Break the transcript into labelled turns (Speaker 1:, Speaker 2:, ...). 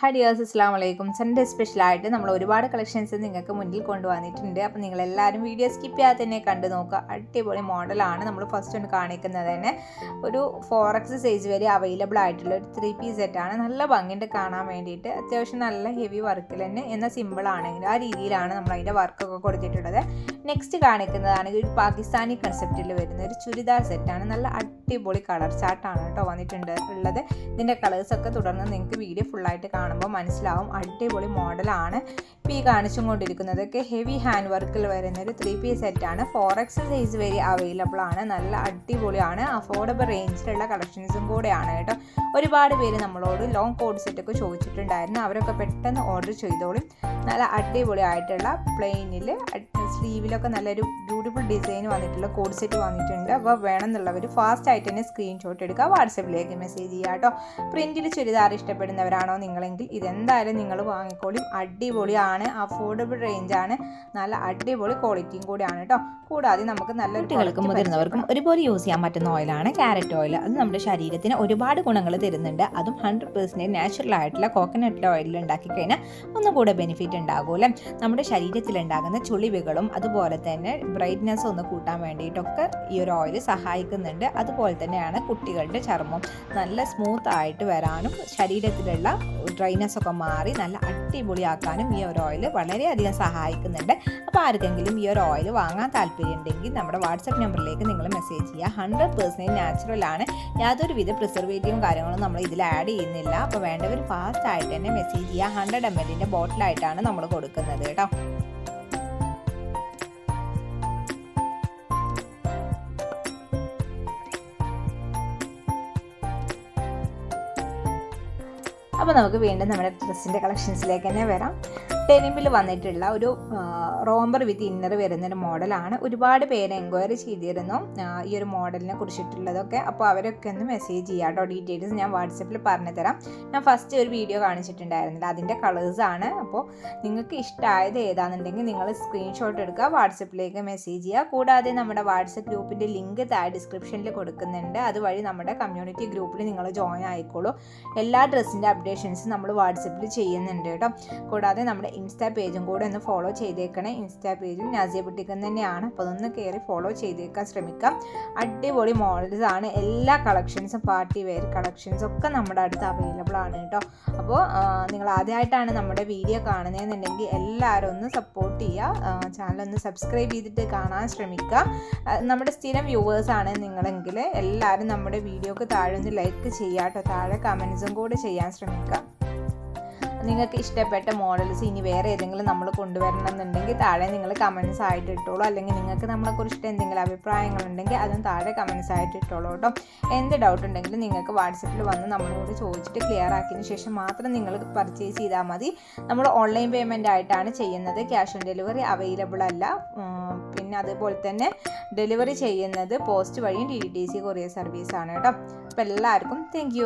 Speaker 1: Hi dears അസ്സാം വലൈക്കും Sunday സ്പെഷ്യലായിട്ട് നമ്മൾ ഒരുപാട് കളക്ഷൻസ് നിങ്ങൾക്ക് മുന്നിൽ കൊണ്ടുവന്നിട്ടുണ്ട്. അപ്പോൾ നിങ്ങൾ എല്ലാവരും വീഡിയോ സ്കിപ്പ് ചെയ്യാതെ തന്നെ കണ്ടു നോക്കുക. അടിപൊളി മോഡലാണ് നമ്മൾ ഫസ്റ്റ് ഒന്ന് കാണിക്കുന്നത് തന്നെ. ഒരു ഫോർ എക്സ് സൈസ് വരെ അവൈലബിൾ ആയിട്ടുള്ള ഒരു ത്രീ പീസ് സെറ്റാണ് നല്ല ഭംഗിയുണ്ട് കാണാൻ വേണ്ടിയിട്ട്. അത്യാവശ്യം നല്ല ഹെവി വർക്കിൽ തന്നെ. എന്നാൽ സിമ്പിൾ ആണെങ്കിൽ ആ രീതിയിലാണ് നമ്മൾ അതിന്റെ വർക്കൊക്കെ കൊടുത്തിട്ടുള്ളത്. നെക്സ്റ്റ് കാണിക്കുന്നതാണ് ഒരു പാകിസ്ഥാനി കൺസെപ്റ്റിൽ വരുന്ന ഒരു ചുരിദാർ സെറ്റാണ് നല്ല അടിപൊളി കളർ ചാർട്ടാണ് കേട്ടോ വന്നിട്ടുണ്ട് ഉള്ളത്. ഇതിന്റെ കളേഴ്സൊക്കെ തുടർന്ന് നിങ്ങൾക്ക് വീഡിയോ ഫുള്ളായിട്ട് കാണുമ്പോൾ മനസ്സിലാവും അടിപൊളി മോഡലാണ് ഇപ്പോൾ ഈ കാണിച്ചും കൊണ്ടിരിക്കുന്നതൊക്കെ ഹെവി ഹാൻഡ് വർക്കിൽ വരുന്ന ഒരു ത്രീ പീസ് സെറ്റാണ് ഫോർ എക്സ് സൈസ് വരെ അവൈലബിൾ ആണ്. നല്ല അടിപൊളിയാണ്. അഫോർഡബിൾ റേഞ്ചിലുള്ള കളക്ഷൻസും കൂടെയാണ് കേട്ടോ. ഒരുപാട് പേര് നമ്മളോട് ലോങ് കോഡ് സെറ്റൊക്കെ ചോദിച്ചിട്ടുണ്ടായിരുന്നു. അവരൊക്കെ പെട്ടെന്ന് ഓർഡർ ചെയ്തോളും. നല്ല അടിപൊളിയായിട്ടുള്ള പ്ലെയിനിൽ സ്ലീവിലൊക്കെ നല്ലൊരു ബ്യൂട്ടിഫുൾ ഡിസൈൻ വന്നിട്ടുള്ള കോഡ് സെറ്റ് വന്നിട്ടുണ്ട്. അപ്പോൾ വേണമെന്നുള്ളവർ ഫാസ്റ്റ് ആയിട്ട് തന്നെ സ്ക്രീൻഷോട്ട് എടുക്കുക. വാട്സപ്പിലേക്ക് മെസ്സേജ് ചെയ്യുക കേട്ടോ. പ്രിന്റിൽ ചുരിദാർ ഇഷ്ടപ്പെടുന്നവരാണോ നിങ്ങളെങ്കിൽ ഇതെന്തായാലും നിങ്ങൾ വാങ്ങിക്കോളും. അടിപൊളിയാണ്. അഫോർഡബിൾ റേഞ്ചാണ് നല്ല അടിപൊളി ക്വാളിറ്റിയും കൂടിയാണ് കേട്ടോ കൂടാതെ നമുക്ക് നല്ല
Speaker 2: കുട്ടികൾക്കും മുതിർന്നവർക്കും ഒരുപോലെ യൂസ് ചെയ്യാൻ പറ്റുന്ന ഓയിലാണ് ക്യാരറ്റ് ഓയിൽ അത് നമ്മുടെ ശരീരത്തിന് ഒരുപാട് ഗുണങ്ങൾ തരുന്നുണ്ട്. അതും ഹൺഡ്രഡ് പെർസെന്റേജ് നാച്ചുറൽ ആയിട്ടുള്ള കോക്കനട്ട് ഓയിലിൽ ഉണ്ടാക്കി കഴിഞ്ഞാൽ ഒന്നുകൂടെ ബെനിഫിറ്റ് ഉണ്ടാകുമല്ലേ നമ്മുടെ ശരീരത്തിൽ ഉണ്ടാകുന്ന ചുളിവുകളും അതുപോലെ തന്നെ ബ്രൈറ്റ്നെസ് ഒന്ന് കൂട്ടാൻ വേണ്ടിയിട്ടൊക്കെ ഈ ഒരു ഓയിൽ സഹായിക്കുന്നുണ്ട്. അതുപോലെ തന്നെയാണ് കുട്ടികളുടെ ചർമ്മം. നല്ല സ്മൂത്ത് ആയിട്ട് വരാനും ശരീരത്തിലുള്ള ഡ്രൈനെസ് ഒക്കെ മാറി നല്ല അടിപൊളിയാക്കാനും ഈ ഒരു ഓയിൽ വളരെയധികം സഹായിക്കുന്നുണ്ട്. അപ്പോൾ ആർക്കെങ്കിലും ഈ ഒരു ഓയിൽ വാങ്ങാൻ താല്പര്യം ഉണ്ടെങ്കിൽ നമ്മുടെ വാട്സപ്പ് നമ്പറിലേക്ക് നിങ്ങൾ മെസ്സേജ് ചെയ്യുക. ഹൺഡ്രഡ് പേഴ്സന്റേജ് നാച്ചുറൽ ആണ്. യാതൊരുവിധ പ്രിസർവേറ്റീവും കാര്യങ്ങളും നമ്മൾ ഇതിൽ ആഡ് ചെയ്യുന്നില്ല. അപ്പോൾ വേണ്ടവർ ഫാസ്റ്റ് ആയിട്ട് തന്നെ മെസ്സേജ് ചെയ്യുക. ഹൺഡ്രഡ് എം എല്ലിന്റെ ബോട്ടിലായിട്ടാണ് നമ്മൾ കൊടുക്കുന്നത് കേട്ടോ.
Speaker 1: അപ്പോൾ നമുക്ക് വീണ്ടും നമ്മുടെ ഡ്രസ്സിന്റെ കളക്ഷൻസിലേക്ക് തന്നെ വരാം. ഡെനിമിൽ വന്നിട്ടുള്ള ഒരു റോംബർ വിത്ത് ഇന്നർ വരുന്നൊരു മോഡലാണ് ഒരുപാട് പേര് എൻക്വയറി ചെയ്തിരുന്നു. ഈ ഒരു മോഡലിനെ കുറിച്ചിട്ടുള്ളതൊക്കെ. അപ്പോൾ അവരൊക്കെ ഒന്ന് മെസ്സേജ് ചെയ്യാം കേട്ടോ ഡീറ്റെയിൽസ് ഞാൻ വാട്സപ്പിൽ പറഞ്ഞു തരാം ഞാൻ ഫസ്റ്റ് ഒരു വീഡിയോ കാണിച്ചിട്ടുണ്ടായിരുന്നില്ല. അതിന്റെ കളേഴ്സാണ് അപ്പോൾ നിങ്ങൾക്ക് ഇഷ്ടമായത് ഏതാണെന്നുണ്ടെങ്കിൽ നിങ്ങൾ സ്ക്രീൻഷോട്ട് എടുക്കുക വാട്സപ്പിലേക്ക് മെസ്സേജ് ചെയ്യുക. കൂടാതെ നമ്മുടെ വാട്സപ്പ് ഗ്രൂപ്പിന്റെ ലിങ്ക് താഴെ ഡിസ്ക്രിപ്ഷനിൽ കൊടുക്കുന്നുണ്ട്. അതുവഴി നമ്മുടെ കമ്മ്യൂണിറ്റി ഗ്രൂപ്പിൽ നിങ്ങൾ ജോയിൻ ആയിക്കോളൂ. എല്ലാ ഡ്രസ്സിന്റെ അപ്ഡേഷൻസും നമ്മൾ വാട്സപ്പിൽ ചെയ്യുന്നുണ്ട് കേട്ടോ. കൂടാതെ നമ്മുടെ ഇൻസ്റ്റാ പേജും കൂടെ ഒന്ന് ഫോളോ ചെയ്തേക്കണേ. ഇൻസ്റ്റാ പേജും നാസിയ ബുട്ടിക്കൻ തന്നെയാണ്. അപ്പോൾ അതൊന്ന് കയറി ഫോളോ ചെയ്തേക്കാൻ ശ്രമിക്കാം. അടിപൊളി മോഡൽസ് ആണ്. എല്ലാ കളക്ഷൻസും പാർട്ടി വെയർ കളക്ഷൻസ് ഒക്കെ നമ്മുടെ അടുത്ത് അവൈലബിൾ ആണ് കേട്ടോ. അപ്പോൾ നിങ്ങൾ ആദ്യമായിട്ടാണ് നമ്മുടെ വീഡിയോ കാണുന്നതെന്നുണ്ടെങ്കിൽ എല്ലാവരും ഒന്ന് സപ്പോർട്ട് ചെയ്യുക. ചാനൽ ഒന്ന് സബ്സ്ക്രൈബ് ചെയ്തിട്ട് കാണാൻ ശ്രമിക്കുക. നമ്മുടെ സ്ഥിരം വ്യൂവേഴ്സ് ആണ് നിങ്ങളെങ്കിൽ എല്ലാവരും നമ്മുടെ വീഡിയോക്ക് താഴെ ഒന്ന് ലൈക്ക് ചെയ്യാട്ടോ താഴെ കമൻസും കൂടെ ചെയ്യാൻ ശ്രമിക്കുക. നിങ്ങൾക്ക് ഇഷ്ടപ്പെട്ട മോഡൽസ് ഇനി വേറെ ഏതെങ്കിലും നമ്മൾ കൊണ്ടുവരണം എന്നുണ്ടെങ്കിൽ താഴെ നിങ്ങൾ കമൻസ് ആയിട്ട് ഇട്ടോളൂ. അല്ലെങ്കിൽ നിങ്ങൾക്ക് നമ്മളെക്കുറിച്ചിട്ട് എന്തെങ്കിലും അഭിപ്രായങ്ങൾ ഉണ്ടെങ്കിൽ അതും താഴെ കമൻസ് ആയിട്ട് ഇട്ടോളൂ കേട്ടോ. എന്ത് ഡൗട്ട് ഉണ്ടെങ്കിലും നിങ്ങൾക്ക് വാട്സപ്പിൽ വന്ന് നമ്മളോട് ചോദിച്ചിട്ട് ക്ലിയർ ആക്കിയതിന് ശേഷം മാത്രം നിങ്ങൾ പർച്ചേസ് ചെയ്താൽ മതി. നമ്മൾ ഓൺലൈൻ പേയ്മെന്റ് ആയിട്ടാണ് ചെയ്യുന്നത്. ക്യാഷ് ഓൺ ഡെലിവറി അവൈലബിൾ അല്ല. പിന്നെ അതുപോലെ തന്നെ ഡെലിവറി ചെയ്യുന്നത് പോസ്റ്റ് വഴിയും ഡി ടി സി കൊറിയർ സർവീസാണ് കേട്ടോ. അപ്പോൾ എല്ലാവർക്കും താങ്ക്